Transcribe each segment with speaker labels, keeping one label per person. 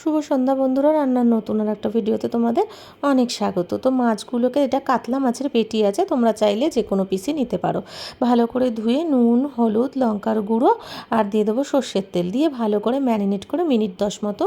Speaker 1: শুভ সন্ধ্যা বন্ধুরা, রান্নার নতুন আর একটা ভিডিওতে তোমাদের অনেক স্বাগত। তো মাছগুলোকে এটা কাতলা মাছের পেটি আছে, তোমরা চাইলে যে কোনো পিসই নিতে পারো। ভালো করে ধুয়ে নুন, হলুদ, লঙ্কার গুঁড়ো আর দিয়ে দেবো সর্ষের তেল দিয়ে ভালো করে ম্যারিনেট করে মিনিট দশ মতো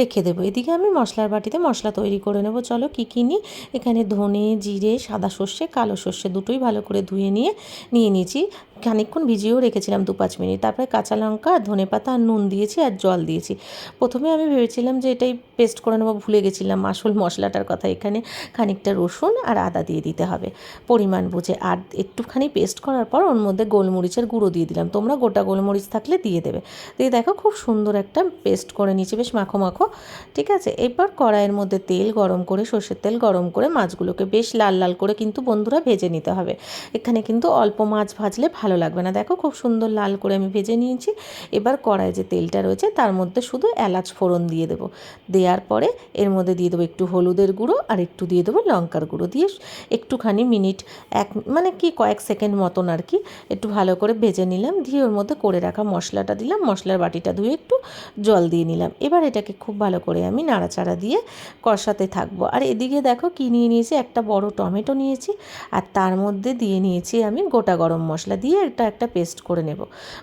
Speaker 1: রেখে দেবো। এদিকে আমি মশলার বাটিতে মশলা তৈরি করে নেব। চলো কী কী নিই? এখানে ধনে, জিরে, সাদা সর্ষে, কালো সর্ষে দুটোই ভালো করে ধুয়ে নিয়ে নিয়ে নিয়েছি। খানিকক্ষণ ভিজিয়েও রেখেছিলাম দু পাঁচ মিনিট। তারপরে কাঁচা লঙ্কা, ধনে পাতা আর নুন দিয়েছি আর জল দিয়েছি। প্রথমে আমি ভেবেছিলাম যে এটাই পেস্ট করে নেব, ভুলে গেছিলাম আসল মশলাটার কথা। এখানে খানিকটা রসুন আর আদা দিয়ে দিতে হবে পরিমাণ বুঝে। আর একটুখানি পেস্ট করার পর ওর মধ্যে গোলমরিচের গুঁড়ো দিয়ে দিলাম। তোমরা গোটা গোলমরিচ থাকলে দিয়ে দেবে। দিয়ে দেখো খুব সুন্দর একটা পেস্ট করে নিয়েছি, বেশ মাখো মাখো। ঠিক আছে? এরপর কড়াইয়ের মধ্যে তেল গরম করে, সর্ষের তেল গরম করে, মাছগুলোকে বেশ লাল লাল করে কিন্তু বন্ধুরা ভেজে নিতে হবে। এখানে কিন্তু অল্প মাছ ভাজলে ভালো লাগবে না। দেখো খুব সুন্দর লাল করে আমি ভেজে নিয়েছি। এবার কড়াই যে তেলটা রয়েছে, তার মধ্যে শুধু এলাচ ফোড়ন দিয়ে দেবো। দেওয়ার পরে এর মধ্যে দিয়ে দেবো একটু হলুদের গুঁড়ো আর একটু দিয়ে দেবো লঙ্কার গুঁড়ো। দিয়ে একটুখানি মিনিট, এক মানে কি কয়েক সেকেন্ড মতন আর কি একটু ভালো করে ভেজে নিলাম। দিয়ে ওর মধ্যে করে রাখা মশলাটা দিলাম। মশলার বাটিটা ধুয়ে একটু জল দিয়ে নিলাম। এবার এটাকে খুব ভালো করে আমি নাড়াচাড়া দিয়ে কষাতে থাকব। আর এদিকে দেখো কী নিয়ে নিয়েছি, একটা বড় টমেটো নিয়েছি। আর তার মধ্যে দিয়ে নিয়েছি আমি গোটা গরম মশলা। দিয়ে এটা একটা পেস্ট করে নেব।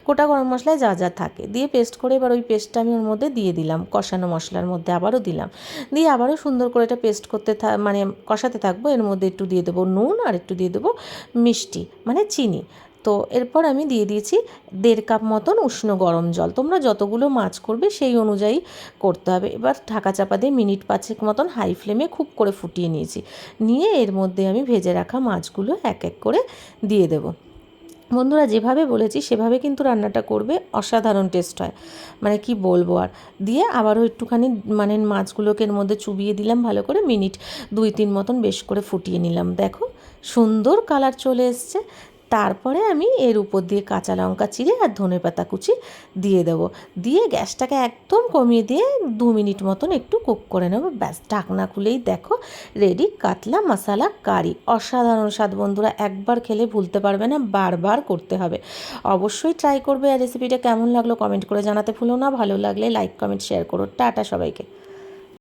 Speaker 1: গোটা গরম মশলায় যা যা থাকে দিয়ে পেস্ট করে এবার ওই পেস্টটা আমি ওর মধ্যে দিয়ে দিলাম। কষানো মশলার মধ্যে আবারও দিলাম। দিয়ে আবারও সুন্দর করে এটা পেস্ট করতে মানে কষাতে থাকব। এর মধ্যে একটু দিয়ে দেবো নুন আর একটু দিয়ে দেবো মিষ্টি মানে চিনি। তো এরপর আমি দিয়ে দিয়েছি দেড় কাপ মতন উষ্ণ গরম জল। তোমরা যতগুলো মাছ করবে সেই অনুযায়ী করতে হবে। এবার ঢাকা চাপা দিয়ে মিনিট পাঁচেক মতন হাই ফ্লেমে খুব করে ফুটিয়ে নিয়েছি। নিয়ে এর মধ্যে আমি ভেজে রাখা মাছগুলো এক এক করে দিয়ে দেবো। বন্ধুরা যেভাবে বলেছি, সেভাবে কিন্তু রান্নাটা করবে, অসাধারণ টেস্ট হয়। মানে কি বলব আর? দিয়ে আবারও একটুখানি মানে মাছগুলোকে এর মধ্যে চুবিয়ে দিলাম, ভালো করে মিনিট দুই তিন মতন বেশ করে ফুটিয়ে নিলাম। দেখো সুন্দর কালার চলে এসছে। তারপরে আমি এর উপর দিয়ে কাঁচা লঙ্কা চিড়ে আর ধনে পাতা কুচি দিয়ে দেবো। দিয়ে গ্যাসটাকে একদম কমিয়ে দিয়ে দু মিনিট মতন একটু কুক করে নেব। ব্যাস, ঢাকনা খুলেই দেখো রেডি কাতলা মশালা, কারি। অসাধারণ স্বাদ বন্ধুরা, একবার খেলে ভুলতে পারবে না, বারবার করতে হবে। অবশ্যই ট্রাই করবে আর রেসিপিটা কেমন লাগল কমেন্ট করে জানাতে ভুলো না। ভালো লাগলে লাইক কমেন্ট শেয়ার করো। টাটা সবাইকে।